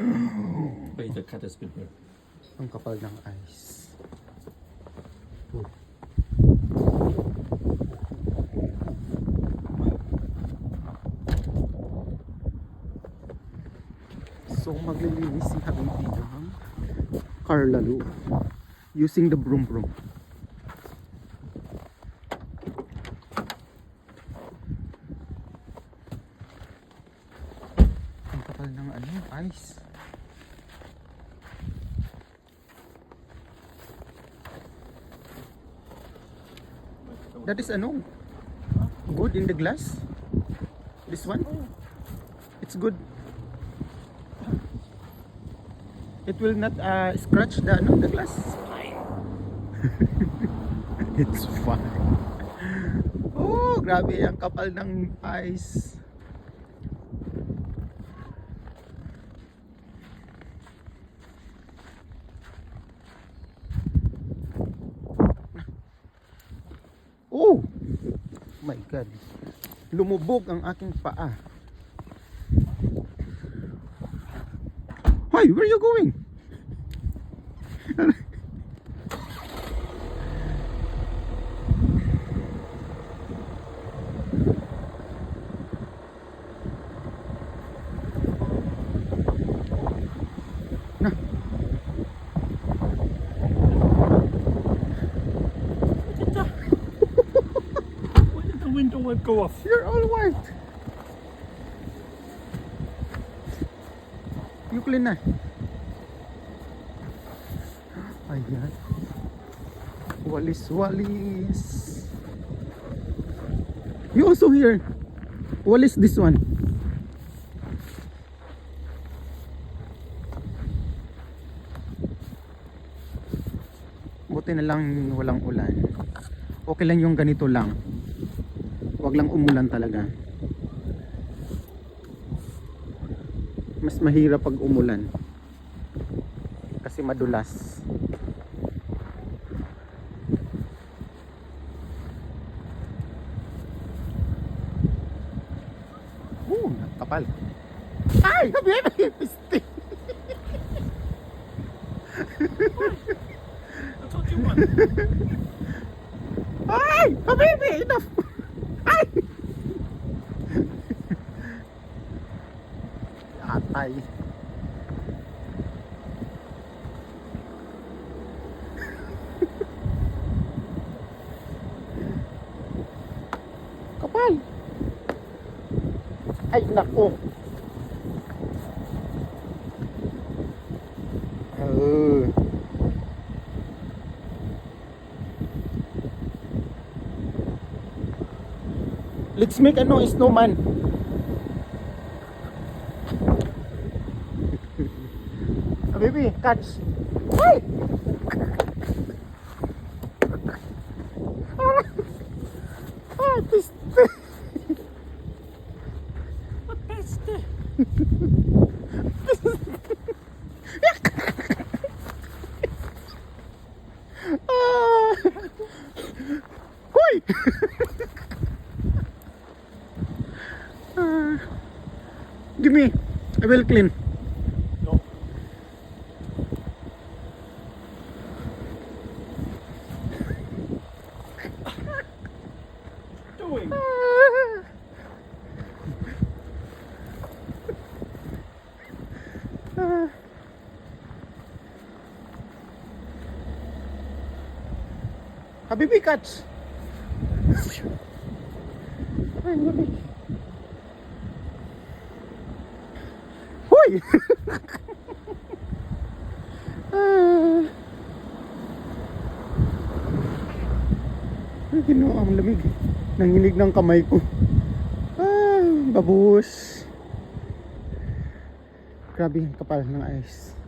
Wait, the has been here. Ang kapal ng ice. So maglilinis si Habibi ng Carlalo using the broom broom. Ang kapal ng ano, ice. That is ano? Good in the glass? This one? It's good. It will not uh, scratch the ano, the glass. It's fine. Oh, grabe ang kapal ng ice. Oh! My God. Lumubog ang aking paa. Hoy, where are you going? Light go off? You're all white. You clean na. Ayan. Walis, walis. You also here. Walis this one. Buti na lang walang ulan. Okay lang yung ganito lang. Huwag lang umulan talaga. Mas mahirap pag umulan. Kasi madulas. Oh, kapal. Ay, habibi! Piste! I told you one. Ay! Habibi! Enough! Ay! Atay. Kapal! Ay, nako! Let's make ano, snowman. Ah, baby, catch. Ay! Ah, piste. Peste. Ah. Hoy! Will clean. No. Doing. Ah. Ah. Habibi Ay. Hoy! ah. Ay, ginawa ang lamig. Nanginig ng kamay ko. Ah, babus. Grabe, ang kapal ng ice.